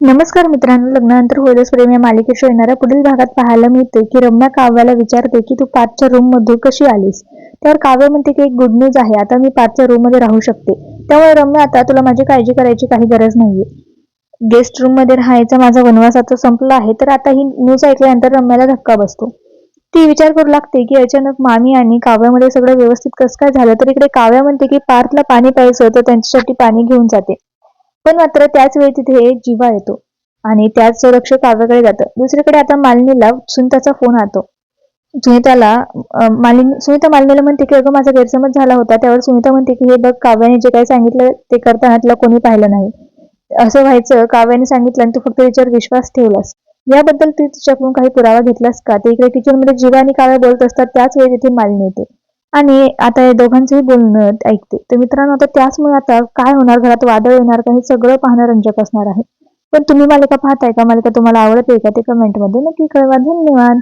नमस्कार मित्रांनो लग्नानंतर होईलच प्रेम या मालिकेशी येणाऱ्या पुढील भागात पाहायला मिळते की रम्या काव्याला विचारते की तू पाचच्या रूममध्ये कशी आलीस? त्यावर काव्य म्हणते की एक गुड न्यूज आहे आता मी पाचच्या रूममध्ये राहू शकते. त्यामुळे रम्या आता तुला माझी काळजी करायची काही गरज नाहीये. गेस्ट रूममध्ये राहायचा माझा वनवास आता संपला आहे तर आता ही न्यूज ऐकल्यानंतर रम्याला धक्का बसतो. ती विचार करू लागते की अचानक मामी आणि काव्यामध्ये सगळं व्यवस्थित कसं काय झालं तर इकडे काव्या म्हणते की पार्थला पाणी प्यायचं तर त्यांच्यासाठी पाणी घेऊन जाते. पण मात्र त्याच वेळी तिथे जिवा येतो आणि त्याच लक्ष काव्याकडे जातं. दुसरीकडे आता मालिनीला सुनीताचा फोन आतो सुनीताला मालिनी सुनीता मालिनीला म्हणते की अगं माझा गैरसमज झाला होता. त्यावर सुनीता म्हणते की हे बघ काव्याने जे काही सांगितलं ते करताना तिला कोणी पाहिलं नाही. असं व्हायचं काव्याने सांगितलं आणि तू फक्त तिच्यावर विश्वास ठेवलास. याबद्दल तू तिच्याकडून काही पुरावा घेतलास का? ते इकडे किचनमध्ये जीवा आणि काव्या बोलत असतात त्याच वेळी तिथे मालिनी येते. आणि आता या दोघांचंही बोलणं ऐकते. तर मित्रांनो आता त्याचमुळे आता काय होणार? घरात वादळ येणार का? हे सगळं पाहणं रंजक असणार आहे. पण तुम्ही मालिका पाहताय का? मालिका तुम्हाला आवडते का? ते कमेंटमध्ये नक्की कळवा. धन्यवाद.